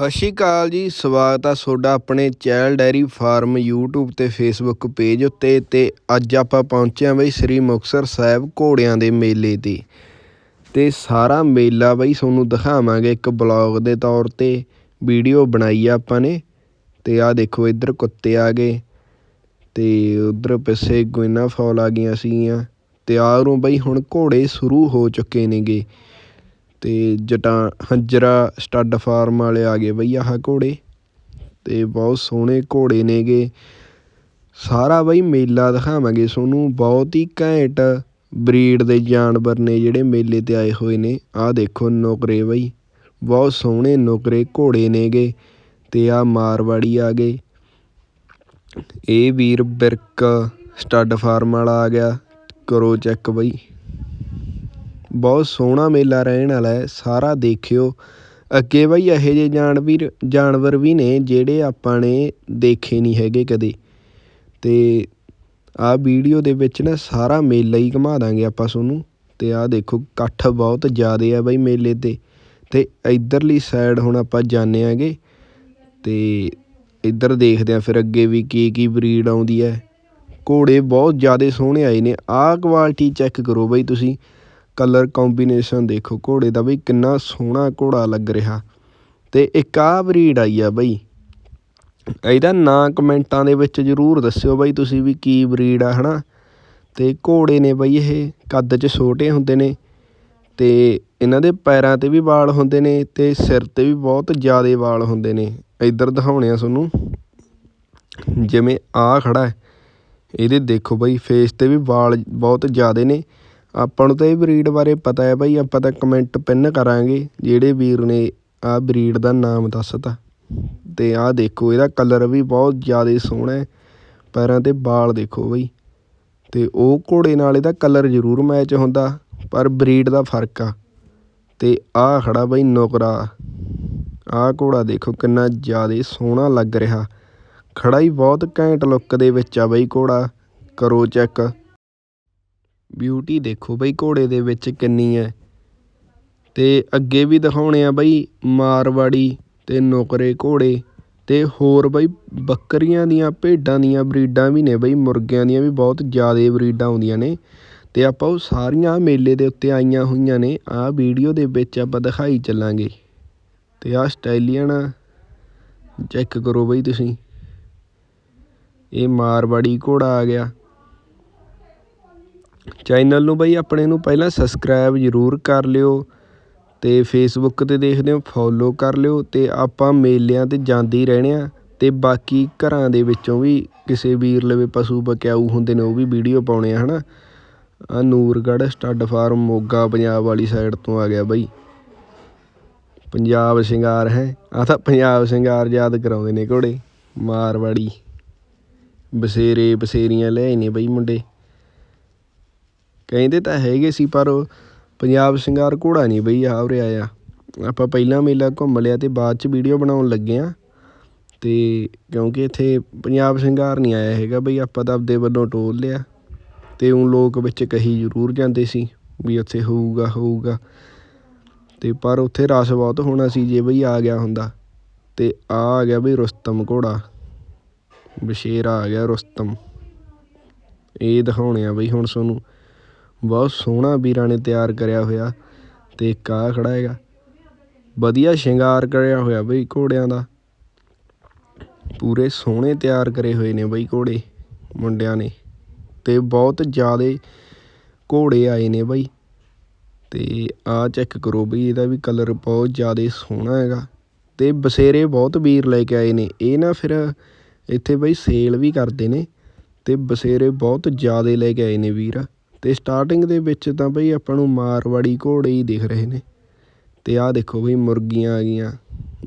ਸਤਿ ਸ਼੍ਰੀ ਅਕਾਲ ਜੀ, ਸਵਾਗਤ ਆ ਤੁਹਾਡਾ ਆਪਣੇ ਚੈਲ ਡੈਰੀ ਫਾਰਮ YouTube ਤੇ Facebook ਪੇਜ ਉੱਤੇ ਤੇ ਅੱਜ ਆਪਾਂ ਪਹੁੰਚੇ ਆ ਬਈ ਸ੍ਰੀ ਮੁਕਤਸਰ ਸਾਹਿਬ ਘੋੜਿਆਂ ਦੇ ਮੇਲੇ ਤੇ। ਤੇ ਸਾਰਾ ਮੇਲਾ ਬਈ ਤੁਹਾਨੂੰ ਦਿਖਾਵਾਂਗੇ ਇੱਕ ਬਲੌਗ ਦੇ ਤੌਰ ਤੇ, ਵੀਡੀਓ ਬਣਾਈ ਆ ਆਪਾਂ ਨੇ। ਤੇ ਆਹ ਦੇਖੋ ਇੱਧਰ ਕੁੱਤੇ ਆ ਗਏ, ਤੇ ਉਧਰ ਪਿੱਛੇ ਗੋਇਨਾ ਫੌਲ ਆ ਗਈਆਂ ਸੀਗੀਆਂ। ਤੇ ਆਹਰੋਂ ਬਈ ਹੁਣ ਘੋੜੇ ਸ਼ੁਰੂ ਹੋ ਚੁੱਕੇ ਨੇਗੇ। ਅਤੇ ਜਟਾ, ਹੰਜਰਾ, ਸਟੱਡ ਫਾਰਮ ਵਾਲੇ ਆ ਗਏ ਬਈ ਆਹ ਘੋੜੇ ਅਤੇ ਬਹੁਤ ਸੋਹਣੇ ਘੋੜੇ ਨੇਗੇ। ਸਾਰਾ ਬਈ ਮੇਲਾ ਦਿਖਾਵਾਂਗੇ ਤੁਹਾਨੂੰ, ਬਹੁਤ ਹੀ ਘੈਂਟ ਬਰੀਡ ਦੇ ਜਾਨਵਰ ਨੇ ਜਿਹੜੇ ਮੇਲੇ ਤੇ ਆਏ ਹੋਏ ਨੇ। ਆਹ ਦੇਖੋ ਨੁਕਰੇ ਬਈ, ਬਹੁਤ ਸੋਹਣੇ ਨੁਕਰੇ ਘੋੜੇ ਨੇਗੇ ਅਤੇ ਆਹ ਮਾਰਵਾੜੀ ਆ ਗਏ। ਇਹ ਵੀਰ ਬਿਰਕ ਸਟੱਡ ਫਾਰਮ ਵਾਲਾ ਆ ਗਿਆ, ਕਰੋ ਚੈੱਕ ਬਈ। ਬਹੁਤ ਸੋਹਣਾ ਮੇਲਾ ਰਹਿਣ ਵਾਲਾ ਹੈ, ਸਾਰਾ ਦੇਖਿਓ। ਅੱਗੇ ਬਾਈ ਇਹੋ ਜਿਹੇ ਜਾਨਵੀਰ, ਜਾਨਵਰ ਵੀ ਨੇ ਜਿਹੜੇ ਆਪਾਂ ਨੇ ਦੇਖੇ ਨਹੀਂ ਹੈਗੇ ਕਦੇ। ਅਤੇ ਆਹ ਵੀਡੀਓ ਦੇ ਵਿੱਚ ਨਾ ਸਾਰਾ ਮੇਲਾ ਹੀ ਘੁਮਾ ਦਾਂਗੇ ਆਪਾਂ ਤੁਹਾਨੂੰ। ਅਤੇ ਆਹ ਦੇਖੋ, ਇਕੱਠ ਬਹੁਤ ਜ਼ਿਆਦਾ ਆ ਬਾਈ ਮੇਲੇ ਤੇ। ਅਤੇ ਇੱਧਰਲੀ ਸਾਈਡ ਹੁਣ ਆਪਾਂ ਜਾਂਦੇ ਆਂਗੇ। ਅਤੇ ਇੱਧਰ ਦੇਖਦੇ ਹਾਂ ਫਿਰ ਅੱਗੇ ਵੀ ਕੀ ਕੀ ਬਰੀਡ ਆਉਂਦੀ ਹੈ। ਘੋੜੇ ਬਹੁਤ ਜ਼ਿਆਦਾ ਸੋਹਣੇ ਆਏ ਨੇ। ਆਹ ਕੁਆਲਿਟੀ ਚੈੱਕ ਕਰੋ ਬਾਈ ਤੁਸੀਂ। ਕਲਰ ਕੋਂਬੀਨੇਸ਼ਨ ਦੇਖੋ, ਘੋੜੇ ਦਾ ਬਈ ਕਿੰਨਾ ਸੋਹਣਾ ਘੋੜਾ ਲੱਗ ਰਿਹਾ। ਅਤੇ ਇੱਕ ਆਹ ਬਰੀਡ ਆਈ ਆ ਬਈ। ਇਹਦਾ ਨਾਂ ਕਮੈਂਟਾਂ ਦੇ ਵਿੱਚ ਜ਼ਰੂਰ ਦੱਸਿਓ ਬਈ ਤੁਸੀਂ ਵੀ ਕੀ ਬਰੀਡ ਆ ਹੈ ਨਾ ਅਤੇ ਘੋੜੇ ਨੇ ਬਈ ਇਹ ਕੱਦ 'ਚ ਛੋਟੇ ਹੁੰਦੇ ਨੇ ਅਤੇ ਇਹਨਾਂ ਦੇ ਪੈਰਾਂ 'ਤੇ ਵੀ ਵਾਲ ਹੁੰਦੇ ਨੇ ਅਤੇ ਸਿਰ 'ਤੇ ਵੀ ਬਹੁਤ ਜ਼ਿਆਦਾ ਵਾਲ ਹੁੰਦੇ ਨੇ। ਇੱਧਰ ਦਿਖਾਉਣੇ ਆ ਤੁਹਾਨੂੰ। ਜਿਵੇਂ ਆਹ ਖੜ੍ਹਾ ਇਹਦੇ ਦੇਖੋ ਬਈ ਫੇਸ 'ਤੇ ਵੀ ਵਾਲ ਬਹੁਤ ਜ਼ਿਆਦਾ ਨੇ। ਆਪਾਂ ਨੂੰ ਤਾਂ ਇਹ ਬਰੀਡ ਬਾਰੇ ਪਤਾ ਹੈ ਬਾਈ, ਆਪਾਂ ਤਾਂ ਕਮੈਂਟ ਪਿੰਨ ਕਰਾਂਗੇ, ਜਿਹੜੇ ਵੀਰ ਨੇ ਆਹ ਬਰੀਡ ਦਾ ਨਾਮ ਦੱਸਤਾ। ਅਤੇ ਆਹ ਦੇਖੋ, ਇਹਦਾ ਕਲਰ ਵੀ ਬਹੁਤ ਜ਼ਿਆਦਾ ਸੋਹਣਾ ਹੈ। ਪੈਰਾਂ ਤੇ ਵਾਲ ਦੇਖੋ ਬਾਈ। ਅਤੇ ਉਹ ਘੋੜੇ ਨਾਲ ਇਹਦਾ ਕਲਰ ਜ਼ਰੂਰ ਮੈਚ ਹੁੰਦਾ, ਪਰ ਬਰੀਡ ਦਾ ਫ਼ਰਕ ਆ। ਅਤੇ ਆਹ ਖੜਾ ਬਾਈ ਨੁਕਰਾ। ਆਹ ਘੋੜਾ ਦੇਖੋ ਕਿੰਨਾ ਜ਼ਿਆਦਾ ਸੋਹਣਾ ਲੱਗ ਰਿਹਾ। ਖੜਾ ਹੀ ਬਹੁਤ ਘੈਂਟ ਲੁੱਕ ਦੇ ਵਿੱਚ ਆ ਬਾਈ ਘੋੜਾ। ਕਰੋ ਚੈੱਕ ਬਿਊਟੀ ਦੇਖੋ ਬਈ ਘੋੜੇ ਦੇ ਵਿੱਚ ਕਿੰਨੀ ਹੈ। ਅਤੇ ਅੱਗੇ ਵੀ ਦਿਖਾਉਣੇ ਆ ਬਈ ਮਾਰਵਾੜੀ ਅਤੇ ਨੁਕਰੇ ਘੋੜੇ ਅਤੇ ਹੋਰ ਬਈ ਬੱਕਰੀਆਂ ਦੀਆਂ, ਭੇਡਾਂ ਦੀਆਂ ਬਰੀਡਾਂ ਵੀ ਨੇ ਬਈ, ਮੁਰਗਿਆਂ ਦੀਆਂ ਵੀ ਬਹੁਤ ਜ਼ਿਆਦਾ ਬਰੀਡਾਂ ਆਉਂਦੀਆਂ ਨੇ। ਅਤੇ ਆਪਾਂ ਉਹ ਸਾਰੀਆਂ ਮੇਲੇ ਦੇ ਉੱਤੇ ਆਈਆਂ ਹੋਈਆਂ ਨੇ, ਆਹ ਵੀਡੀਓ ਦੇ ਵਿੱਚ ਆਪਾਂ ਦਿਖਾਈ ਚੱਲਾਂਗੇ। ਅਤੇ ਆਹ ਸਟਾਈਲੀਅਨ ਚੈੱਕ ਕਰੋ ਬਈ ਤੁਸੀਂ। ਇਹ ਮਾਰਵਾੜੀ ਘੋੜਾ ਆ ਗਿਆ। ਚੈਨਲ ਨੂੰ ਬਾਈ ਆਪਣੇ ਨੂੰ ਪਹਿਲਾਂ ਸਬਸਕ੍ਰਾਈਬ ਜ਼ਰੂਰ ਕਰ ਲਿਓ ਅਤੇ ਫੇਸਬੁੱਕ ਤੇ ਦੇਖਦੇ ਹੋ ਫੋਲੋ ਕਰ ਲਿਓ ਅਤੇ ਆਪਾਂ ਮੇਲਿਆਂ ਤੇ ਜਾਂਦੇ ਹੀ ਰਹਿਣੇ ਹਾਂ ਅਤੇ ਬਾਕੀ ਘਰਾਂ ਦੇ ਵਿੱਚੋਂ ਵੀ ਕਿਸੇ ਵੀਰ ਲਵੇ ਪਸ਼ੂ ਬਕਿਆਊ ਹੁੰਦੇ ਨੇ ਉਹ ਵੀ ਵੀਡੀਓ ਪਾਉਣੇ ਆ ਹੈ ਨਾ ਆਹ ਨੂਰਗੜ੍ਹ ਸਟੱਡ ਫਾਰਮ ਮੋਗਾ ਪੰਜਾਬ ਵਾਲੀ ਸਾਈਡ ਤੋਂ ਆ ਗਿਆ ਬਾਈ। ਪੰਜਾਬ ਸ਼ਿੰਗਾਰ ਹੈ, ਆਹ ਤਾਂ ਪੰਜਾਬ ਸ਼ਿੰਗਾਰ ਯਾਦ ਕਰਾਉਂਦੇ ਨੇ ਘੋੜੇ, ਮਾਰਵਾੜੀ। ਬਸੇਰੇ ਬਸੇਰੀਆਂ ਲੈ ਨੇ ਬਈ ਮੁੰਡੇ। ਕਹਿੰਦੇ ਤਾਂ ਹੈਗੇ ਸੀ, ਪਰ ਪੰਜਾਬ ਸ਼ਿੰਗਾਰ ਘੋੜਾ ਨਹੀਂ ਬਈ ਆ ਉਰੇ ਆਇਆ। ਆਪਾਂ ਪਹਿਲਾਂ ਮੇਲਾ ਘੁੰਮ ਲਿਆ ਅਤੇ ਬਾਅਦ ਚ ਵੀਡੀਓ ਬਣਾਉਣ ਲੱਗੇ ਹਾਂ ਅਤੇ ਕਿਉਂਕਿ ਇੱਥੇ ਪੰਜਾਬ ਸ਼ਿੰਗਾਰ ਨਹੀਂ ਆਇਆ ਹੈਗਾ ਬਈ, ਆਪਾਂ ਤਾਂ ਆਪਦੇ ਵੱਲੋਂ ਟੋਲ ਲਿਆ। ਅਤੇ ਉਹ ਲੋਕ ਵਿੱਚ ਕਹੀ ਜ਼ਰੂਰ ਜਾਂਦੇ ਸੀ ਵੀ ਉੱਥੇ ਹੋਊਗਾ ਹੋਊਗਾ। ਅਤੇ ਪਰ ਉੱਥੇ ਰਸ ਬਹੁਤ ਹੋਣਾ ਸੀ, ਜੇ ਬਈ ਆ ਗਿਆ ਹੁੰਦਾ। ਤੇ ਆ ਆ ਗਿਆ ਬਈ ਰੁਸਤਮ ਘੋੜਾ। ਬਸ਼ੇਰਾ ਆ ਗਿਆ ਰੁਸਤਮ। ਇਹ ਦਿਖਾਉਣੇ ਆ ਬਈ ਹੁਣ ਤੁਹਾਨੂੰ। ਬਹੁਤ ਸੋਹਣਾ ਵੀਰਾਂ ਨੇ ਤਿਆਰ ਕਰਿਆ ਹੋਇਆ ਤੇ ਇੱਕ ਆ ਖੜਾ ਹੈਗਾ। ਵਧੀਆ ਸ਼ਿੰਗਾਰ ਕਰਿਆ ਹੋਇਆ ਬਈ ਘੋੜਿਆਂ ਦਾ। ਪੂਰੇ ਸੋਹਣੇ ਤਿਆਰ ਕਰੇ ਹੋਏ ਨੇ ਬਈ ਘੋੜੇ ਮੁੰਡਿਆਂ ਨੇ ਤੇ ਬਹੁਤ ਜ਼ਿਆਦੇ ਘੋੜੇ ਆਏ ਨੇ ਬਈ। ਤੇ ਆ ਚੈੱਕ ਕਰੋ ਬਈ ਇਹਦਾ ਵੀ ਕਲਰ ਬਹੁਤ ਜ਼ਿਆਦਾ ਸੋਹਣਾ ਹੈਗਾ। ਤੇ ਬਸੇਰੇ ਬਹੁਤ ਵੀਰ ਲੈ ਕੇ ਆਏ ਨੇ। ਇਹ ਨਾ ਫਿਰ ਇੱਥੇ ਬਈ ਸੇਲ ਵੀ ਕਰਦੇ ਨੇ ਤੇ ਬਸੇਰੇ ਬਹੁਤ ਜ਼ਿਆਦਾ ਲੈ ਕੇ ਆਏ ਨੇ ਵੀਰ। ਅਤੇ ਸਟਾਰਟਿੰਗ ਦੇ ਵਿੱਚ ਤਾਂ ਬਈ ਆਪਾਂ ਨੂੰ ਮਾਰਵਾੜੀ ਘੋੜੇ ਹੀ ਦਿਖ ਰਹੇ ਨੇ। ਅਤੇ ਆਹ ਦੇਖੋ ਬਈ ਮੁਰਗੀਆਂ ਆ ਗਈਆਂ,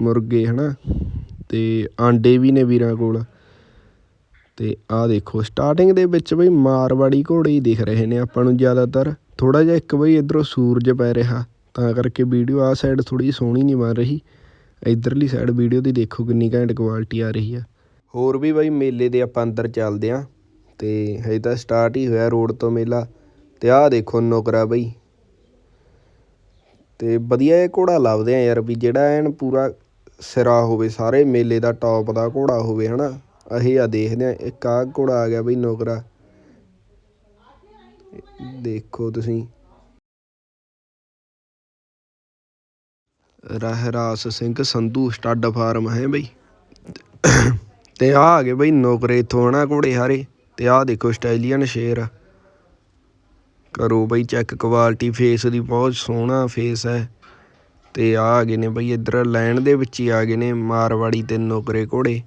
ਮੁਰਗੇ ਹੈ ਨਾ ਅਤੇ ਆਂਡੇ ਵੀ ਨੇ ਵੀਰਾਂ ਕੋਲ। ਅਤੇ ਆਹ ਦੇਖੋ ਸਟਾਰਟਿੰਗ ਦੇ ਵਿੱਚ ਬਈ ਮਾਰਵਾੜੀ ਘੋੜੇ ਹੀ ਦਿਖ ਰਹੇ ਨੇ ਆਪਾਂ ਨੂੰ ਜ਼ਿਆਦਾਤਰ। ਥੋੜ੍ਹਾ ਜਿਹਾ ਇੱਕ ਬਈ ਇੱਧਰੋਂ ਸੂਰਜ ਪੈ ਰਿਹਾ, ਤਾਂ ਕਰਕੇ ਵੀਡੀਓ ਆਹ ਸਾਈਡ ਥੋੜੀ ਸੋਹਣੀ ਨਹੀਂ ਬਣ ਰਹੀ। ਇੱਧਰਲੀ ਸਾਈਡ ਵੀਡੀਓ ਦੀ ਦੇਖੋ ਕਿੰਨੀ ਘੈਂਟ ਕੁਆਲਿਟੀ ਆ ਰਹੀ ਆ। ਹੋਰ ਵੀ ਬਈ ਮੇਲੇ ਦੇ ਆਪਾਂ ਅੰਦਰ ਚੱਲਦੇ ਆਂ, ਤੇ ਹਜੇ ਤਾਂ ਸਟਾਰਟ ਹੀ ਹੋਇਆ ਰੋਡ ਤੋਂ ਮੇਲਾ। ਤੇ ਆਹ ਦੇਖੋ ਨੁਕਰਾ ਬਈ। ਤੇ ਵਧੀਆ ਇਹ ਘੋੜਾ ਲੱਭਦੇ ਆ ਯਾਰ ਵੀ ਜਿਹੜਾ ਐਨ ਪੂਰਾ ਸਿਰਾ ਹੋਵੇ, ਸਾਰੇ ਮੇਲੇ ਦਾ ਟੋਪ ਦਾ ਘੋੜਾ ਹੋਵੇ ਹੈ ਨਾ ਅਸੀਂ ਆਹ ਦੇਖਦੇ ਹਾਂ ਇੱਕ ਆਹ ਘੋੜਾ ਆ ਗਿਆ ਬਈ ਨੁਕਰਾ। ਦੇਖੋ ਤੁਸੀਂ। ਰਹਿਰਾਸ ਸਿੰਘ ਸੰਧੂ ਸਟੱਡ ਫਾਰਮ ਹੈ ਬਈ। ਤੇ ਆ ਆ ਗਏ ਬਈ ਨੌਕਰੇ ਇੱਥੋਂ, ਹਨਾ ਘੋੜੇ ਹਾਰੇ। ਤੇ ਆਹ ਦੇਖੋ ਆਸਟ੍ਰੇਲੀਅਨ ਸ਼ੇਰ। ਕਰੋ ਬਈ ਚੈੱਕ ਕੁਆਲਿਟੀ ਫੇਸ ਦੀ ਬਹੁਤ ਸੋਹਣਾ ਫੇਸ ਹੈ। ਤੇ ਆ ਆ ਗਏ ਨੇ ਬਈ ਇੱਧਰ, ਲੈਣ ਦੇ ਵਿੱਚ ਹੀ ਆ ਗਏ ਨੇ ਮਾਰਵਾੜੀ ਤੇ ਨੌਕਰੇ ਘੋੜੇ।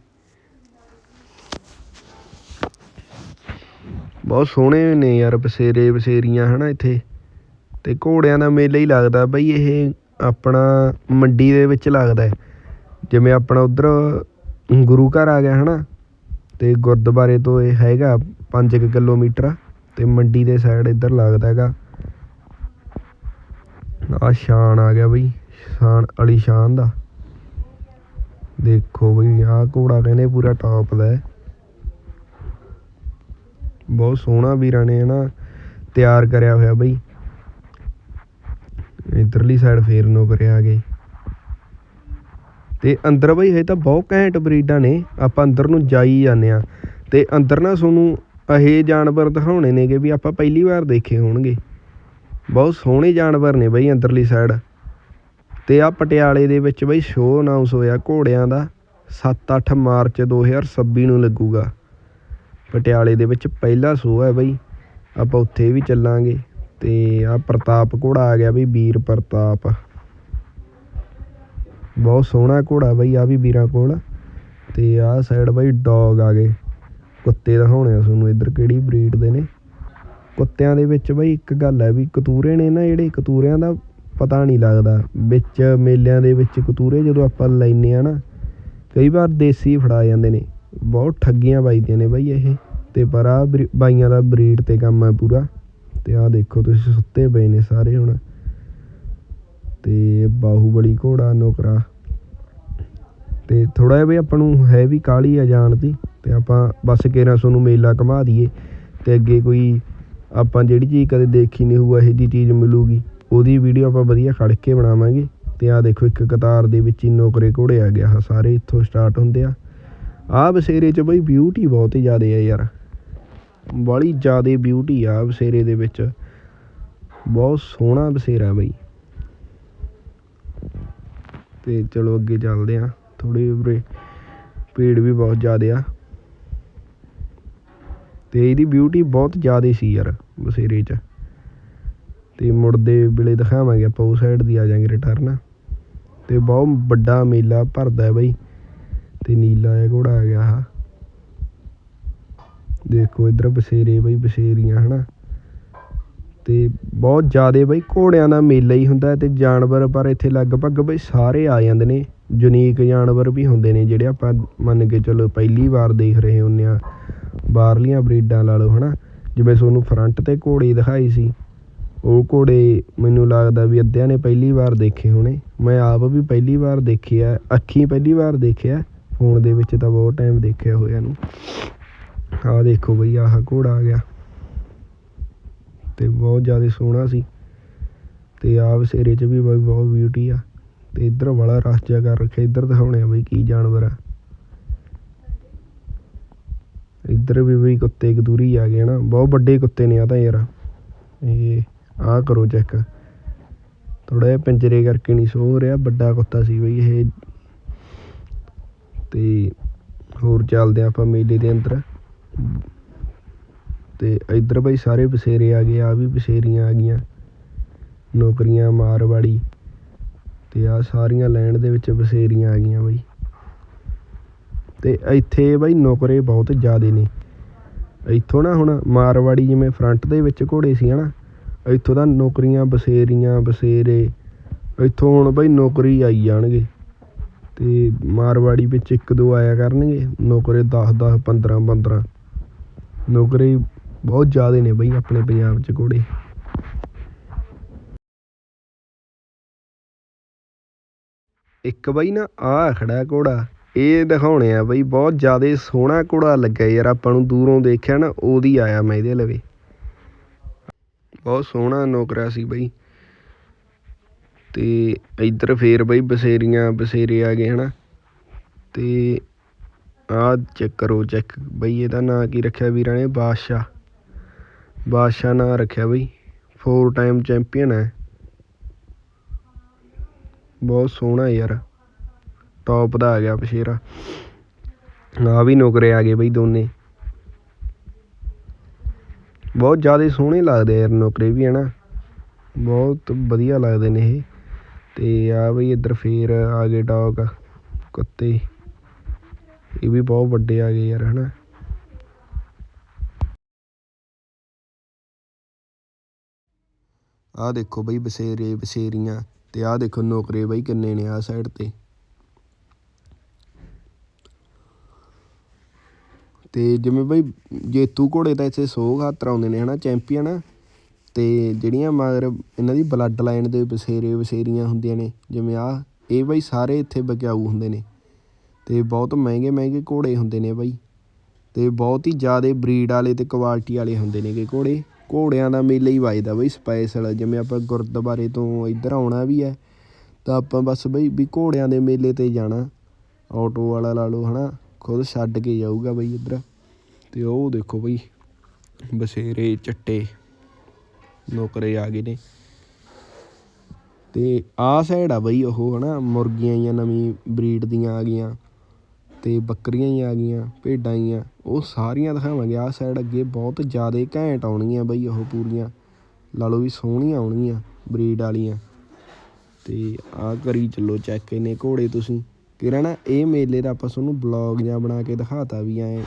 ਬਹੁਤ ਸੋਹਣੇ ਨੇ ਯਾਰ ਬਸੇਰੇ, ਬਸੇਰੀਆਂ, ਹਨਾ ਇੱਥੇ। ਤੇ ਘੋੜਿਆਂ ਦਾ ਮੇਲਾ ਹੀ ਲੱਗਦਾ ਬਈ, ਇਹ ਆਪਣਾ ਮੰਡੀ ਦੇ ਵਿੱਚ ਲੱਗਦਾ ਜਿਵੇਂ ਆਪਣਾ ਉਧਰ ਗੁਰੂ ਘਰ ਆ ਗਿਆ, ਹਨਾ। ਤੇ ਗੁਰਦੁਆਰੇ ਤੋਂ ਇਹ ਹੈਗਾ 5 ਕਿਲੋਮੀਟਰ। ਤੇ ਮੰਡੀ ਦੇ ਸਾਈਡ ਇੱਧਰ ਲੱਗਦਾ ਹੈਗਾ। ਆ ਸ਼ਾਨ ਆ ਗਿਆ ਬਈ, ਸ਼ਾਨ ਅਲੀ ਦਾ। ਦੇਖੋ ਬਈ, ਆਹ ਘੋੜਾ ਕਹਿੰਦੇ ਪੂਰਾ ਟੌਪ ਦਾ ਹੈ। ਬਹੁਤ ਸੋਹਣਾ ਵੀਰਾਂ ਨੇ ਨਾ ਤਿਆਰ ਕਰਿਆ ਹੋਇਆ ਬਈ। ਇਧਰਲੀ ਸਾਈਡ ਫੇਰ ਨੌਕਰੇ ਕਰਿਆ ਗਏ ਤੇ ਅੰਦਰ ਬਈ ਇਹ ਤਾਂ ਬਹੁਤ ਘੈਂਟ ਬਰੀਡਾਂ ਨੇ। ਆਪਾਂ ਅੰਦਰ ਨੂੰ ਜਾਈ ਜਾਂਦੇ ਆ ਤੇ ਅੰਦਰ ਨਾ ਤੁਹਾਨੂੰ ਇਹ ਜਾਨਵਰ ਦਿਖਾਉਣੇ ਨੇਗੇ ਵੀ ਆਪਾਂ ਪਹਿਲੀ ਵਾਰ ਦੇਖੇ ਹੋਣਗੇ। ਬਹੁਤ ਸੋਹਣੇ ਜਾਨਵਰ ਨੇ ਬਈ ਅੰਦਰਲੀ ਸਾਈਡ ਅਤੇ ਆਹ ਪਟਿਆਲੇ ਦੇ ਵਿੱਚ ਬਈ ਸ਼ੋਅ ਅਨਾਊਂਸ ਹੋਇਆ ਘੋੜਿਆਂ ਦਾ 7-8 ਮਾਰਚ 2026 ਨੂੰ ਲੱਗੂਗਾ। ਪਟਿਆਲੇ ਦੇ ਵਿੱਚ ਪਹਿਲਾ ਸ਼ੋਅ ਹੈ ਬਈ, ਆਪਾਂ ਉੱਥੇ ਵੀ ਚੱਲਾਂਗੇ। ਅਤੇ ਆਹ ਪ੍ਰਤਾਪ ਘੋੜਾ ਆ ਗਿਆ ਬਈ, ਵੀਰ ਪ੍ਰਤਾਪ। ਬਹੁਤ ਸੋਹਣਾ ਘੋੜਾ ਬਈ, ਆਹ ਵੀ ਵੀਰਾਂ ਕੋਲ। ਅਤੇ ਆਹ ਸਾਈਡ ਬਈ ਡੋਗ ਆ ਗਏ। ਕੁੱਤੇ ਦਿਖਾਉਣੇ ਆ ਤੁਹਾਨੂੰ ਇੱਧਰ ਕਿਹੜੀ ਬਰੀਡ ਦੇ ਨੇ। ਕੁੱਤਿਆਂ ਦੇ ਵਿੱਚ ਬਈ ਇੱਕ ਗੱਲ ਹੈ ਵੀ ਕਤੂਰੇ ਨੇ ਨਾ ਜਿਹੜੇ, ਕਤੂਰਿਆਂ ਦਾ ਪਤਾ ਨਹੀਂ ਲੱਗਦਾ। ਵਿੱਚ ਮੇਲਿਆਂ ਦੇ ਵਿੱਚ ਕਤੂਰੇ ਜਦੋਂ ਆਪਾਂ ਲੈਨੇ ਆ ਨਾ, ਕਈ ਵਾਰ ਦੇਸੀ ਫੜਾ ਜਾਂਦੇ ਨੇ। ਬਹੁਤ ਠੱਗੀਆਂ ਵੱਜਦੀਆਂ ਨੇ ਬਾਈ ਇਹ। ਤੇ ਪਰ ਆਹ ਬਰੀ, ਬਾਈਆਂ ਦਾ ਬਰੀਡ ਤੇ ਕੰਮ ਹੈ ਪੂਰਾ। ਤੇ ਆਹ ਦੇਖੋ ਤੁਸੀਂ ਸੁੱਤੇ ਪਏ ਨੇ ਸਾਰੇ ਹੁਣ। ਤੇ ਬਾਹੂਬਲੀ ਘੋੜਾ, ਨੌਕਰਾ। ਤੇ ਥੋੜ੍ਹਾ ਜਿਹਾ ਵੀ ਆਪਾਂ ਨੂੰ ਹੈ ਵੀ ਕਾਹਲੀ ਆ ਜਾਣ ਦੀ। ਅਤੇ ਆਪਾਂ ਬਸ ਕੇਰਾਂ ਨੂੰ ਮੇਲਾ ਘੁਮਾ ਦਈਏ ਅਤੇ ਅੱਗੇ ਕੋਈ ਆਪਾਂ ਜਿਹੜੀ ਚੀਜ਼ ਕਦੇ ਦੇਖੀ ਨਹੀਂ ਹੋਊ, ਇਹੋ ਜਿਹੀ ਚੀਜ਼ ਮਿਲੂਗੀ, ਉਹਦੀ ਵੀਡੀਓ ਆਪਾਂ ਵਧੀਆ ਖੜ ਕੇ ਬਣਾਵਾਂਗੇ। ਅਤੇ ਆਹ ਦੇਖੋ, ਇੱਕ ਕਤਾਰ ਦੇ ਵਿੱਚ ਹੀ ਨੌਕਰੇ ਘੋੜੇ ਆ ਗਿਆ ਸਾਰੇ ਇੱਥੋਂ ਸਟਾਰਟ ਹੁੰਦੇ ਆ। ਆਹ ਬਸੇਰੇ 'ਚ ਬਈ ਬਿਊਟੀ ਬਹੁਤ ਹੀ ਜ਼ਿਆਦੇ ਆ ਯਾਰ। ਬੜੀ ਜ਼ਿਆਦਾ ਬਿਊਟੀ ਆ ਬਸੇਰੇ ਦੇ ਵਿੱਚ। ਬਹੁਤ ਸੋਹਣਾ ਬਸੇਰਾ ਬਈ। ਅਤੇ ਚਲੋ ਅੱਗੇ ਚੱਲਦੇ ਹਾਂ ਥੋੜ੍ਹੀ ਉਰੇ ਭੀੜ ਵੀ ਬਹੁਤ ਜ਼ਿਆਦਾ ਆ। ਤੇ ਇਹਦੀ ਬਿਊਟੀ ਬਹੁਤ ਜ਼ਿਆਦਾ ਸੀ ਯਾਰ, ਬਸੇਰੇ 'ਚ। ਤੇ ਮੁੜਦੇ ਵੇਲੇ ਦਿਖਾਵਾਂਗੇ ਆਪਾਂ ਉਸ ਸਾਈਡ ਦੀ ਆ ਜਾਂਗੇ ਰਿਟਰਨ ਤੇ ਬਹੁਤ ਵੱਡਾ ਮੇਲਾ ਭਰਦਾ ਬਈ। ਤੇ ਨੀਲਾ ਜਿਹਾ ਘੋੜਾ ਆ ਗਿਆ ਆ ਦੇਖੋ ਇੱਧਰ ਬਸੇਰੇ ਬਈ, ਬਸੇਰੀਆਂ, ਹਨਾ। ਤੇ ਬਹੁਤ ਜ਼ਿਆਦਾ ਬਈ, ਘੋੜਿਆਂ ਦਾ ਮੇਲਾ ਹੀ ਹੁੰਦਾ ਤੇ ਜਾਨਵਰ ਪਰ ਇੱਥੇ ਲਗਭਗ ਬਈ ਸਾਰੇ ਆ ਜਾਂਦੇ ਨੇ। ਯੂਨੀਕ ਜਾਨਵਰ ਵੀ ਹੁੰਦੇ ਨੇ ਜਿਹੜੇ ਆਪਾਂ ਮੰਨ ਕੇ ਚਲੋ ਪਹਿਲੀ ਵਾਰ ਦੇਖ ਰਹੇ ਹੁੰਦੇ ਹਾਂ ਬਾਹਰਲੀਆਂ ਬਰੀਡਾਂ ਲਾ ਲਓ ਹੈ ਨਾ ਜਿਵੇਂ ਤੁਹਾਨੂੰ ਫਰੰਟ ਤੇ ਘੋੜੀ ਦਿਖਾਈ ਸੀ, ਉਹ ਘੋੜੇ ਮੈਨੂੰ ਲੱਗਦਾ ਵੀ ਅੱਧਿਆਂ ਨੇ ਪਹਿਲੀ ਵਾਰ ਦੇਖੇ ਹੋਣੇ। ਮੈਂ ਆਪ ਵੀ ਪਹਿਲੀ ਵਾਰ ਦੇਖੇ ਆ ਅੱਖੀਂ ਪਹਿਲੀ ਵਾਰ ਦੇਖਿਆ, ਫੋਨ ਦੇ ਵਿੱਚ ਤਾਂ ਬਹੁਤ ਟਾਈਮ ਦੇਖਿਆ ਹੋਇਆ ਨੂੰ। ਆਹ ਦੇਖੋ ਬਈ, ਆਹ ਘੋੜਾ ਆ ਗਿਆ। ਅਤੇ ਬਹੁਤ ਜ਼ਿਆਦਾ ਸੋਹਣਾ ਸੀ। ਅਤੇ ਆਹ ਬਸੇਰੇ 'ਚ ਵੀ ਬਈ ਬਹੁਤ ਬਿਊਟੀ ਆ। ਅਤੇ ਇੱਧਰ ਵਾਲਾ ਰਸ ਜਿਹਾ ਕਰ ਰੱਖਿਆ, ਇੱਧਰ ਦਿਖਾਉਣੇ ਆ ਬਈ ਕੀ ਜਾਨਵਰ ਆ। ਇੱਧਰ ਵੀ ਬਈ ਕੁੱਤੇ ਕਦੂਰੀ ਆ ਗਏ ਨਾ ਬਹੁਤ ਵੱਡੇ ਕੁੱਤੇ ਨੇ ਆ ਤਾਂ ਯਾਰ। ਇਹ ਆਹ ਕਰੋ ਚੈੱਕ ਥੋੜ੍ਹਾ ਜਿਹਾ ਪਿੰਜਰੇ ਕਰਕੇ ਨਹੀਂ ਸੋ ਰਿਹਾ, ਵੱਡਾ ਕੁੱਤਾ ਸੀ ਬਈ ਇਹ। ਤੇ ਹੋਰ ਚੱਲਦੇ ਆ ਆਪਾਂ ਮੇਲੇ ਦੇ ਅੰਦਰ। ਤੇ ਇੱਧਰ ਬਈ ਸਾਰੇ ਬਸੇਰੇ ਆ ਗਏ ਆ ਵੀ ਬਸੇਰੀਆਂ ਆ ਗਈਆਂ। ਨੌਕਰੀਆਂ ਮਾਰਵਾੜੀ ਤੇ ਆ ਸਾਰੀਆਂ ਲੈਣ ਦੇ ਵਿੱਚ ਬਸੇਰੀਆਂ ਆ ਗਈਆਂ ਬਈ। ਤੇ ਇੱਥੇ ਬਾਈ ਨੌਕਰੇ ਬਹੁਤ ਜ਼ਿਆਦੇ ਨੇ। ਇੱਥੋਂ ਨਾ ਹੁਣ ਮਾਰਵਾੜੀ ਜਿਵੇਂ ਫਰੰਟ ਦੇ ਵਿੱਚ ਘੋੜੇ ਸੀ ਹਨਾ, ਇੱਥੋਂ ਦਾ ਨੌਕਰੀਆਂ ਬਸੇਰੀਆਂ ਬਸੇਰੇ, ਇੱਥੋਂ ਹੁਣ ਬਈ ਨੌਕਰੀ ਆਈ ਜਾਣਗੇ ਅਤੇ ਮਾਰਵਾੜੀ ਵਿੱਚ ਇੱਕ ਦੋ ਆਇਆ ਕਰਨਗੇ, ਨੌਕਰੇ 10 10 15 15 ਨੌਕਰੀ ਬਹੁਤ ਜ਼ਿਆਦੇ ਨੇ ਬਈ ਆਪਣੇ ਪੰਜਾਬ 'ਚ ਘੋੜੇ। ਇੱਕ ਬਾਈ ਨਾ ਆਹ ਖੜਾ ਘੋੜਾ ਇਹ ਦਿਖਾਉਣੇ ਆ ਬਈ, ਬਹੁਤ ਜ਼ਿਆਦਾ ਸੋਹਣਾ ਘੋੜਾ ਲੱਗਿਆ ਯਾਰ, ਆਪਾਂ ਨੂੰ ਦੂਰੋਂ ਦੇਖਿਆ ਨਾ, ਉਹਦੀ ਆਇਆ ਮੈਂ ਇਹਦੇ ਲਵੇ। ਬਹੁਤ ਸੋਹਣਾ ਨੌਕਰਾ ਸੀ ਬਈ। ਤੇ ਇੱਧਰ ਫੇਰ ਬਈ ਬਸੇਰੀਆਂ, ਬਸੇਰੇ ਆ ਗਏ, ਹਨਾ। ਤੇ ਆ ਚੈੱਕ ਕਰੋ ਚੈੱਕ ਬਈ ਇਹਦਾ ਨਾਂ ਕੀ ਰੱਖਿਆ ਵੀਰਾਂ ਨੇ? ਬਾਦਸ਼ਾਹ। ਬਾਦਸ਼ਾਹ ਨਾਂ ਰੱਖਿਆ ਬਈ। ਫੋਰ ਟਾਈਮ ਚੈਂਪੀਅਨ ਹੈ। ਬਹੁਤ ਸੋਹਣਾ ਯਾਰ। ਟੌਪ ਦਾ ਆ ਗਿਆ ਪਸ਼ੇਰਾ ਆ ਵੀ ਨੁਕਰੇ ਆ ਗਏ ਬਈ ਦੋਨੇ। ਬਹੁਤ ਜ਼ਿਆਦਾ ਸੋਹਣੇ ਲੱਗਦੇ ਯਾਰ ਨੁਕਰੇ ਵੀ, ਹਨਾ। ਬਹੁਤ ਵਧੀਆ ਲੱਗਦੇ ਨੇ ਇਹ। ਤੇ ਆ ਬਈ ਇੱਧਰ ਫੇਰ ਆ ਗਏ ਡੌਗ, ਕੁੱਤੇ। ਇਹ ਵੀ ਬਹੁਤ ਵੱਡੇ ਆ ਗਏ ਯਾਰ, ਹਨਾ। ਆਹ ਦੇਖੋ ਬਈ ਬਸੇਰੇ, ਬਸੇਰੀਆਂ। ਤੇ ਆਹ ਦੇਖੋ ਨੌਕਰੇ ਬਈ ਕਿੰਨੇ ਨੇ ਆਹ ਸਾਈਡ ਤੇ। ਅਤੇ ਜਿਵੇਂ ਬਈ ਜੇਤੂ ਘੋੜੇ ਤਾਂ ਇੱਥੇ 100 ਖਾਤਰ ਆਉਂਦੇ ਨੇ ਹੈ ਨਾ ਚੈਂਪੀਅਨ। ਅਤੇ ਜਿਹੜੀਆਂ ਮਗਰ ਇਹਨਾਂ ਦੀ ਬਲੱਡ ਲਾਈਨ ਦੇ ਵਸੇਰੇ ਵਸੇਰੀਆਂ ਹੁੰਦੀਆਂ ਨੇ, ਜਿਵੇਂ ਆਹ, ਇਹ ਬਈ ਸਾਰੇ ਇੱਥੇ ਬਕਿਆਊ ਹੁੰਦੇ ਨੇ। ਅਤੇ ਬਹੁਤ ਮਹਿੰਗੇ ਮਹਿੰਗੇ ਘੋੜੇ ਹੁੰਦੇ ਨੇ ਬਾਈ। ਅਤੇ ਬਹੁਤ ਹੀ ਜ਼ਿਆਦਾ ਬਰੀਡ ਵਾਲੇ ਅਤੇ ਕੁਆਲਿਟੀ ਵਾਲੇ ਹੁੰਦੇ ਨੇਗੇ ਘੋੜੇ। ਘੋੜਿਆਂ ਦਾ ਮੇਲਾ ਹੀ ਵੱਜਦਾ ਬਈ ਸਪੈਸ਼ਲ ਜਿਵੇਂ ਆਪਾਂ ਗੁਰਦੁਆਰੇ ਤੋਂ ਇੱਧਰ ਆਉਣਾ ਵੀ ਹੈ, ਤਾਂ ਆਪਾਂ ਬਸ ਬਈ ਵੀ ਘੋੜਿਆਂ ਦੇ ਮੇਲੇ ਤੇ ਜਾਣਾ। ਆਟੋ ਵਾਲਾ ਲਾ ਲਓ ਹੈ ਨਾ ਖੁਦ ਛੱਡ ਕੇ ਜਾਊਗਾ ਬਈ ਇੱਧਰ। ਤੇ ਉਹ ਦੇਖੋ ਬਈ, ਬਸੇਰੇ, ਚੱਟੇ, ਨੌਕਰੇ ਆ ਗਏ ਨੇ। ਤੇ ਆਹ ਸਾਈਡ ਆ ਬਈ ਉਹ ਹਨਾ, ਮੁਰਗੀਆਂ ਜਾਂ ਨਵੀਂ ਬਰੀਡ ਦੀਆਂ ਆ ਗਈਆਂ। ਤੇ ਬੱਕਰੀਆਂ ਹੀ ਆ ਗਈਆਂ, ਭੇਡਾਂ ਹੀ ਆ ਉਹ ਸਾਰੀਆਂ ਦਿਖਾਵਾਂਗੇ। ਆਹ ਸਾਈਡ ਅੱਗੇ ਬਹੁਤ ਜ਼ਿਆਦਾ ਘੈਂਟ ਆਉਣਗੀਆਂ ਬਈ ਉਹ ਪੂਰੀਆਂ। ਲਾ ਲਓ ਵੀ ਸੋਹਣੀਆਂ ਆਉਣਗੀਆਂ ਬਰੀਡ ਵਾਲੀਆਂ। ਤੇ ਆਹ ਕਰੀ ਚੱਲੋ ਚੈੱਕ ਇਹਨੇ ਘੋੜੇ ਤੁਸੀਂ। ਕਿ ਨਾ ਇਹ ਮੇਲੇ ਦਾ ਆਪਾਂ ਤੁਹਾਨੂੰ ਬਲੌਗ ਜਾਂ ਬਣਾ ਕੇ ਦਿਖਾਤਾ ਵੀ ਐਂ।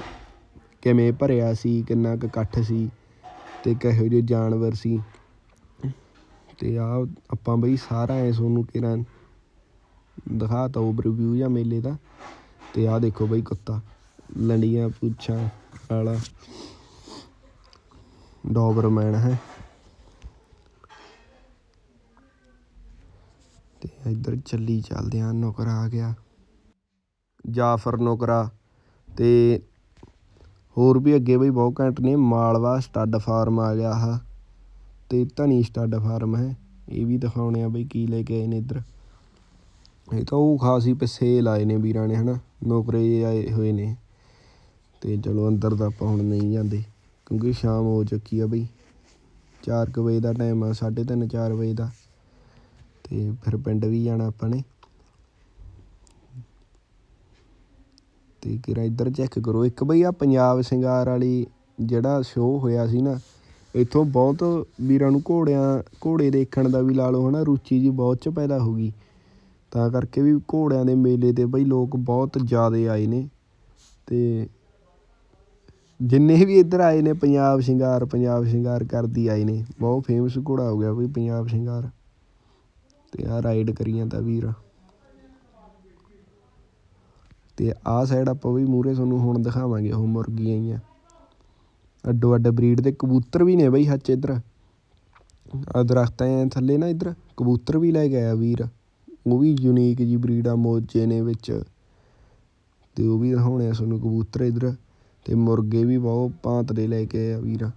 ਕਿਵੇਂ ਭਰਿਆ ਸੀ, ਕਿੰਨਾ ਕੁ ਇਕੱਠ ਸੀ ਅਤੇ ਕਿਹੋ ਜਿਹੇ ਜਾਨਵਰ ਸੀ। ਅਤੇ ਆਹ ਆਪਾਂ ਬਈ ਸਾਰਾ ਐ ਤੁਹਾਨੂੰ ਕਿਰਾ ਦਿਖਾਤਾ ਓਵਰਵਿਊ ਜਾਂ ਮੇਲੇ ਦਾ। ਅਤੇ ਆਹ ਦੇਖੋ ਬਈ ਕੁੱਤਾ, ਲੰਡੀਆਂ ਪੁੱਛਾਂ ਵਾਲਾ ਡੋਬਰਮੈਨ ਹੈ। ਤੇ ਇੱਧਰ ਚੱਲੀ ਚੱਲਦੇ ਆ ਨੌਕਰਾ ਆ ਗਿਆ। ਜਾਫਰ ਨੌਕਰਾ ਅਤੇ ਹੋਰ ਵੀ ਅੱਗੇ ਬਈ ਬਹੁਤ ਘੈਂਟ ਨੇ। ਮਾਲਵਾ ਸਟੱਡ ਫਾਰਮ ਆ ਗਿਆ ਆਹ ਅਤੇ ਧਨੀ ਸਟੱਡ ਫਾਰਮ ਹੈ। ਇਹ ਵੀ ਦਿਖਾਉਣੇ ਆ ਬਈ ਕੀ ਲੈ ਕੇ ਆਏ ਨੇ ਇੱਧਰ। ਇਹ ਤਾਂ ਉਹ ਖਾਸੀ ਪਿੱਛੇ ਲਾਏ ਨੇ ਵੀਰਾਂ ਨੇ, ਹਨਾ? ਨੌਕਰੇ ਆਏ ਹੋਏ ਨੇ। ਤੇ ਚਲੋ ਅੰਦਰ ਤਾਂ ਆਪਾਂ ਹੁਣ ਨਹੀਂ ਜਾਂਦੇ, ਕਿਉਂਕਿ ਸ਼ਾਮ ਹੋ ਚੁੱਕੀ ਆ ਬਈ। 4 ਕੁ ਵਜੇ ਦਾ ਟਾਈਮ ਆ 3:30 4 ਵਜੇ ਦਾ। ਤੇ ਫਿਰ ਪਿੰਡ ਵੀ ਜਾਣਾ ਆਪਾਂ ਨੇ। ਅਤੇ ਕਿਰਾ ਇੱਧਰ ਚੈੱਕ ਕਰੋ। ਇੱਕ ਬਈ ਆ ਪੰਜਾਬ ਸਿੰਗਾਰ ਵਾਲੀ ਜਿਹੜਾ ਸ਼ੋਅ ਹੋਇਆ ਸੀ ਨਾ, ਇੱਥੋਂ ਬਹੁਤ ਵੀਰਾਂ ਨੂੰ ਘੋੜਿਆਂ, ਘੋੜੇ ਦੇਖਣ ਦਾ ਵੀ ਲਾ ਲਓ ਹੈ ਨਾ ਰੁਚੀ ਜੀ ਬਹੁਤ ਚ ਪੈਦਾ ਹੋ ਗਈ। ਤਾਂ ਕਰਕੇ ਵੀ ਘੋੜਿਆਂ ਦੇ ਮੇਲੇ ਤੇ ਬਈ ਲੋਕ ਬਹੁਤ ਜ਼ਿਆਦਾ ਆਏ ਨੇ। ਅਤੇ ਜਿੰਨੇ ਵੀ ਇੱਧਰ ਆਏ ਨੇ, ਪੰਜਾਬ ਸ਼ਿੰਗਾਰ ਪੰਜਾਬ ਸ਼ਿੰਗਾਰ ਕਰਦੀ ਆਏ ਨੇ। ਬਹੁਤ ਫੇਮਸ ਘੋੜਾ ਹੋ ਗਿਆ ਬਈ ਪੰਜਾਬ ਸ਼ਿੰਗਾਰ। ਅਤੇ ਆ ਰਾਈਡ ਕਰੀ ਜਾਂਦਾ ਵੀਰ। ਅਤੇ ਆਹ ਸਾਈਡ ਆਪਾਂ ਵੀ ਮੂਹਰੇ ਤੁਹਾਨੂੰ ਹੁਣ ਦਿਖਾਵਾਂਗੇ ਉਹ ਮੁਰਗੀਆਂ ਹੀ ਆ। ਅੱਡੋ ਅੱਡ ਬਰੀਡ ਦੇ ਕਬੂਤਰ ਵੀ ਨੇ ਬਈ ਹੱਚ ਇੱਧਰ। ਆ ਦਰਖਤਾਂ ਥੱਲੇ ਨਾ ਇੱਧਰ, ਕਬੂਤਰ ਵੀ ਲੈ ਕੇ ਆਇਆ ਵੀਰ। ਉਹ ਵੀ ਯੂਨੀਕ ਜੀ ਬਰੀਡ ਆ ਮੋਜੇ ਨੇ ਵਿੱਚ। ਤੇ ਉਹ ਵੀ ਦਿਖਾਉਣੇ ਆ ਤੁਹਾਨੂੰ ਕਬੂਤਰ ਇੱਧਰ। ਤੇ ਮੁਰਗੇ ਵੀ ਬਹੁਤ ਭਾਂਤ ਦੇ ਲੈ ਕੇ ਆ ਵੀਰ।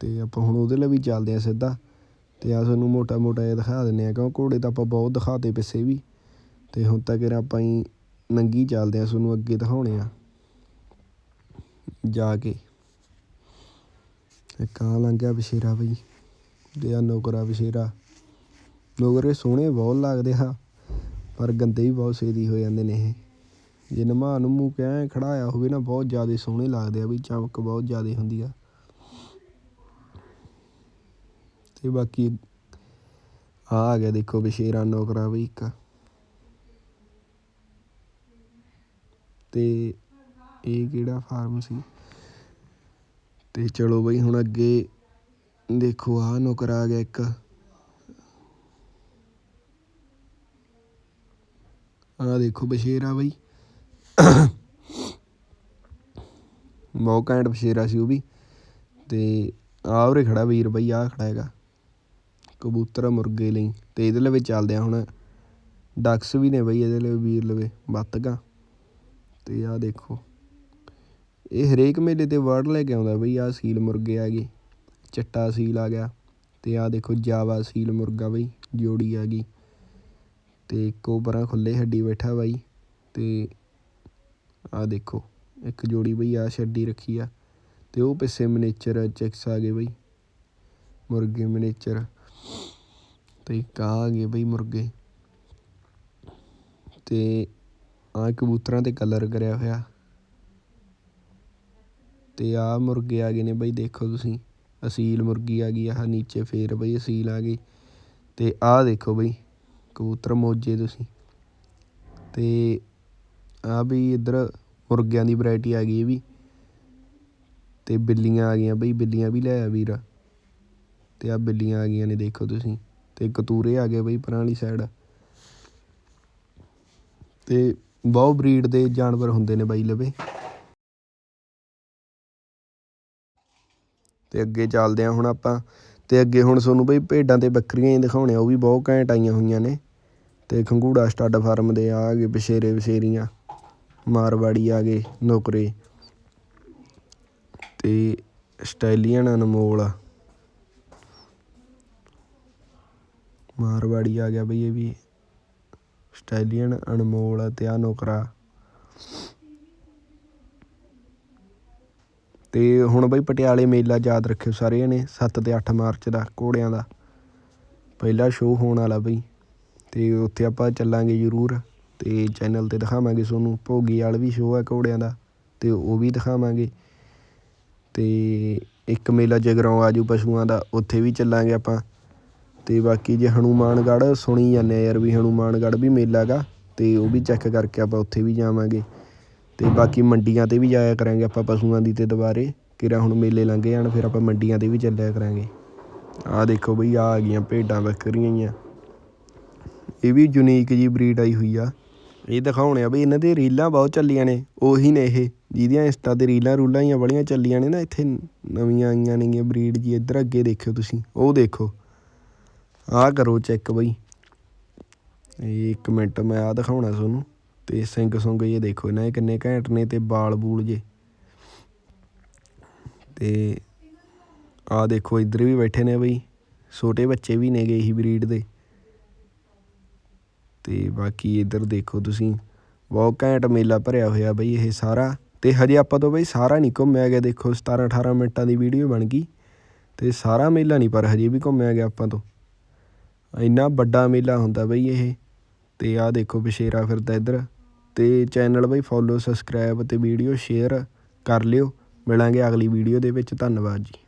ਤੇ ਆਪਾਂ ਹੁਣ ਉਹਦੇ ਲਈ ਵੀ ਚੱਲਦੇ ਆ ਸਿੱਧਾ। ਤੇ ਆ ਤੁਹਾਨੂੰ ਮੋਟਾ ਮੋਟਾ ਜਿਹਾ ਦਿਖਾ ਦਿੰਨੇ ਆ, ਕਿਉਂ ਘੋੜੇ ਤਾਂ ਆਪਾਂ ਬਹੁਤ ਦਿਖਾਤੇ ਪਿੱਛੇ ਵੀ। ਤੇ ਹੁਣ ਤੱਕ ਆਪਾਂ ਹੀ ਨੰਗੀ ਚੱਲਦੇ ਆ, ਤੁਹਾਨੂੰ ਅੱਗੇ ਦਿਖਾਉਣੇ ਆ। ਜਾ ਕੇ। ਇੱਕ ਆ ਲੰਘ ਗਿਆ ਬਸ਼ੇਰਾ ਬਈ, ਤੇ ਆ ਨੌਕਰਾ ਬਸ਼ੇਰਾ ਨੌਕਰੇ ਸੋਹਣੇ ਬਹੁਤ ਲੱਗਦੇ ਆ, ਪਰ ਗੰਦੇ ਵੀ ਬਹੁਤ ਛੇਤੀ ਹੋ ਜਾਂਦੇ ਨੇ ਇਹ। ਜੇ ਨਮਾ ਨੂੰ ਮੂੰਹ ਕਹਿ ਖੜਾਇਆ ਹੋਵੇ ਨਾ, ਬਹੁਤ ਜ਼ਿਆਦਾ ਸੋਹਣੇ ਲੱਗਦੇ ਆ ਵੀ ਚਮਕ ਬਹੁਤ ਜ਼ਿਆਦਾ ਹੁੰਦੀ ਆ। ਤੇ ਬਾਕੀ ਆ ਆ ਗਿਆ ਦੇਖੋ ਬਸ਼ੇਰਾ ਨੌਕਰਾ ਬਈ ਇੱਕ। ਅਤੇ ਇਹ ਕਿਹੜਾ ਫਾਰਮ ਸੀ? ਅਤੇ ਚਲੋ ਬਈ, ਹੁਣ ਅੱਗੇ ਦੇਖੋ, ਆਹ ਨੌਕਰ ਆ ਗਿਆ ਇੱਕ। ਆਹ ਦੇਖੋ ਬਸ਼ੇਰਾ ਬਈ। ਬਹੁਤ ਘੈਂਟ ਬਸ਼ੇਰਾ ਸੀ ਉਹ ਵੀ। ਤੇ ਆਹ ਉਰੇ ਖੜਾ ਵੀਰ ਬਈ, ਆਹ ਖੜਾ ਹੈਗਾ। ਕਬੂਤਰ ਮੁਰਗੇ ਲਈ। ਤੇ ਇਹਦੇ ਲਵੇ ਚੱਲਦੇ ਆ ਹੁਣ। ਡਕਸ ਵੀ ਨੇ ਬਈ, ਇਹਦੇ ਲਈ ਵੀਰ ਲਵੇ। ਬੱਤਗਾ ਅਤੇ ਆਹ ਦੇਖੋ। ਇਹ ਹਰੇਕ ਮੇਲੇ ਤੇ ਵਰਡ ਲੈ ਕੇ ਆਉਂਦਾ ਬਈ, ਆਹ ਸੀਲ ਮੁਰਗੇ ਆ ਗਏ, ਚੱਟਾ ਸੀਲ ਆ ਗਿਆ ਅਤੇ ਆਹ ਦੇਖੋ ਜਾਵਾ ਸੀਲ ਮੁਰਗਾ ਬਈ, ਜੋੜੀ ਆ ਗਈ ਅਤੇ ਇੱਕੋ ਪਰਾਂ ਖੁੱਲੇ ਹੱਡੀ ਬੈਠਾ ਬਾਈ ਅਤੇ ਆਹ ਦੇਖੋ, ਇੱਕ ਜੋੜੀ ਬਈ ਆ ਛੱਡੀ ਰੱਖੀ ਆ ਅਤੇ ਉਹ ਪਿੱਛੇ ਮਨੇਚਰ ਚੈਕਸ ਆ ਗਏ ਬਈ, ਮੁਰਗੇ ਮਨੇਚਰ ਅਤੇ ਇੱਕ ਆ ਗਏ ਬਈ ਮੁਰਗੇ ਅਤੇ ਆਹ ਕਬੂਤਰਾਂ ਤੇ ਕਲਰ ਕਰਿਆ ਹੋਇਆ। ਤੇ ਆਹ ਮੁਰਗੇ ਆ ਗਏ ਨੇ ਬਈ, ਦੇਖੋ ਤੁਸੀਂ। ਅਸੀਲ ਮੁਰਗੀ ਆ ਗਈ, ਆਹ ਨੀਚੇ ਫੇਰ ਬਈ ਅਸੀਲ ਆ ਗਈ। ਤੇ ਆਹ ਦੇਖੋ ਬਈ, ਕਬੂਤਰ ਮੋਜੇ ਤੁਸੀਂ। ਤੇ ਆ ਵੀ ਇੱਧਰ ਮੁਰਗਿਆਂ ਦੀ ਵੈਰਾਈਟੀ ਆ ਗਈ ਇਹ ਵੀ। ਤੇ ਬਿੱਲੀਆਂ ਆ ਗਈਆਂ ਬਈ, ਬਿੱਲੀਆਂ ਵੀ ਲੈ ਆ ਵੀਰ। ਤੇ ਆ ਬਿੱਲੀਆਂ ਆ ਗਈਆਂ ਨੇ, ਦੇਖੋ ਤੁਸੀਂ। ਤੇ ਕਤੂਰੇ ਆ ਗਏ ਬਈ ਪਰਾਂ ਵਾਲੀ ਸਾਈਡ ਤੇ ਬਹੁ ਬਰੀਡ ਦੇ ਜਾਨਵਰ ਹੁੰਦੇ ਨੇ ਬਾਈ ਲਵੇ। ਤੇ ਅੱਗੇ ਚੱਲਦੇ ਆ ਹੁਣ ਆਪਾਂ। ਤੇ ਅੱਗੇ ਹੁਣ ਤੁਹਾਨੂੰ ਬਈ ਭੇਡਾਂ ਤੇ ਬੱਕਰੀਆਂ ਹੀ ਦਿਖਾਉਣੇ ਆ, ਉਹ ਵੀ ਬਹੁਤ ਘੈਂਟ ਆਈਆਂ ਹੋਈਆਂ ਨੇ। ਤੇ ਖੰਗੂੜਾ ਸਟੱਡ ਫਾਰਮ ਦੇ ਆ ਗਏ ਬਸ਼ੇਰੇ ਬਸ਼ੇਰੀਆਂ ਮਾਰਵਾੜੀ ਆ ਗਏ ਨੌਕਰੇ। ਤੇ ਸਟਾਈਲੀਅਨ ਅਨਮੋਲ ਮਾਰਵਾੜੀ ਆ ਗਿਆ ਬਈ ਇਹ ਵੀ। ਸਟੈਲੀਅਨ ਅਨਮੋਲ ਤੇ ਆ ਨੌਕਰਾ। ਤੇ ਹੁਣ ਬਈ ਪਟਿਆਲੇ ਮੇਲਾ ਯਾਦ ਰੱਖਿਓ ਸਾਰਿਆਂ ਨੇ 7 ਤੇ 8 ਮਾਰਚ ਦਾ, ਘੋੜਿਆਂ ਦਾ। ਪਹਿਲਾ ਸ਼ੋਅ ਹੋਣ ਵਾਲਾ ਬਈ। ਤੇ ਉੱਥੇ ਆਪਾਂ ਚੱਲਾਂਗੇ ਜ਼ਰੂਰ, ਤੇ ਚੈਨਲ ਤੇ ਦਿਖਾਵਾਂਗੇ ਤੁਹਾਨੂੰ, ਭੋਗੀ ਵਾਲ ਵੀ ਸ਼ੋਅ ਹੈ ਘੋੜਿਆਂ ਦਾ, ਤੇ ਉਹ ਵੀ ਦਿਖਾਵਾਂਗੇ। ਤੇ ਇੱਕ ਮੇਲਾ ਜਗਰਾਉਂ ਆਜੂ ਪਸ਼ੂਆਂ ਦਾ, ਉੱਥੇ ਵੀ ਚੱਲਾਂਗੇ ਆਪਾਂ। ਅਤੇ ਬਾਕੀ ਜੇ ਹਨੂੰਮਾਨਗੜ੍ਹ ਸੁਣੀ ਜਾਂਦੇ ਆ ਯਾਰ ਵੀ ਹਨੂੰਮਾਨਗੜ੍ਹ ਵੀ ਮੇਲਾ ਗਾ ਅਤੇ ਉਹ ਵੀ ਚੈੱਕ ਕਰਕੇ ਆਪਾਂ ਉੱਥੇ ਵੀ ਜਾਵਾਂਗੇ। ਅਤੇ ਬਾਕੀ ਮੰਡੀਆਂ ਤੇ ਵੀ ਜਾਇਆ ਕਰਾਂਗੇ ਆਪਾਂ ਪਸ਼ੂਆਂ ਦੀ ਤਾਂ ਦੁਬਾਰੇ ਕਿਰਾ ਹੁਣ ਮੇਲੇ ਲੰਘ ਜਾਣ ਫਿਰ ਆਪਾਂ ਮੰਡੀਆਂ ਤੇ ਵੀ ਚੱਲਿਆ ਕਰਾਂਗੇ। ਆਹ ਦੇਖੋ ਬਈ, ਆਹ ਆ ਗਈਆਂ ਭੇਡਾਂ ਬੱਕਰੀਆਂ ਹੀ ਇਹ ਵੀ ਯੂਨੀਕ ਜੀ ਬਰੀਡ ਆਈ ਹੋਈ ਆ। ਇਹ ਦਿਖਾਉਣੇ ਆ ਬਈ, ਇਹਨਾਂ ਦੇ ਰੀਲਾਂ ਬਹੁਤ ਚੱਲੀਆਂ ਨੇ, ਉਹੀ ਨੇ ਇਹ, ਜਿਹਦੀਆਂ ਇੰਸਟਾ ਤੇ ਰੀਲਾਂ ਰੂਲਾਂ ਹੀ ਬੜੀਆਂ ਚੱਲੀਆਂ ਨੇ ਨਾ, ਇੱਥੇ ਨਵੀਆਂ ਆਈਆਂ ਨੇਗੀਆਂ ਬਰੀਡ ਜੀ, ਇੱਧਰ ਅੱਗੇ ਦੇਖਿਓ ਤੁਸੀਂ, ਉਹ ਦੇਖੋ। ਆਹ ਕਰੋ ਚੈੱਕ ਬਈ। ਇਹ ਇੱਕ ਮਿੰਟ ਮੈਂ ਆਹ ਦਿਖਾਉਣਾ ਤੁਹਾਨੂੰ ਤੇ ਸਿੰਗ ਸੁੰਗ ਇਹ ਦੇਖੋ ਇਹਨਾਂ ਦੇ ਕਿੰਨੇ ਘੈਂਟ ਨੇ ਤੇ ਬਾਲ ਬੂਲ ਜੇ। ਤੇ ਆਹ ਦੇਖੋ ਇੱਧਰ ਵੀ ਬੈਠੇ ਨੇ ਬਈ, ਛੋਟੇ ਬੱਚੇ ਵੀ ਨੇਗੇ ਇਹੀ ਬਰੀਡ ਦੇ। ਤੇ ਬਾਕੀ ਇੱਧਰ ਦੇਖੋ ਤੁਸੀਂ, ਬਹੁਤ ਘੈਂਟ ਮੇਲਾ ਭਰਿਆ ਹੋਇਆ ਬਈ ਇਹ ਸਾਰਾ। ਤੇ ਹਜੇ ਆਪਾਂ ਤੋਂ ਬਈ ਸਾਰਾ ਨਹੀਂ ਘੁੰਮਿਆ ਗਿਆ, ਦੇਖੋ 17 18 ਮਿੰਟਾਂ ਦੀ ਵੀਡੀਓ ਬਣ ਗਈ। ਤੇ ਸਾਰਾ ਮੇਲਾ ਨਹੀਂ ਪਰ ਹਜੇ ਵੀ ਘੁੰਮਿਆ ਗਿਆ ਆਪਾਂ ਤੋਂ। ਇੰਨਾ ਵੱਡਾ ਮੇਲਾ ਹੁੰਦਾ ਬਈ ਇਹ। ਅਤੇ ਆਹ ਦੇਖੋ ਬਛੇਰਾ ਫਿਰਦਾ ਇੱਧਰ। ਅਤੇ ਚੈਨਲ ਬਈ ਫੋਲੋ ਸਬਸਕ੍ਰਾਈਬ ਅਤੇ ਵੀਡੀਓ ਸ਼ੇਅਰ ਕਰ ਲਿਓ। ਮਿਲਾਂਗੇ ਅਗਲੀ ਵੀਡੀਓ ਦੇ ਵਿੱਚ। ਧੰਨਵਾਦ ਜੀ।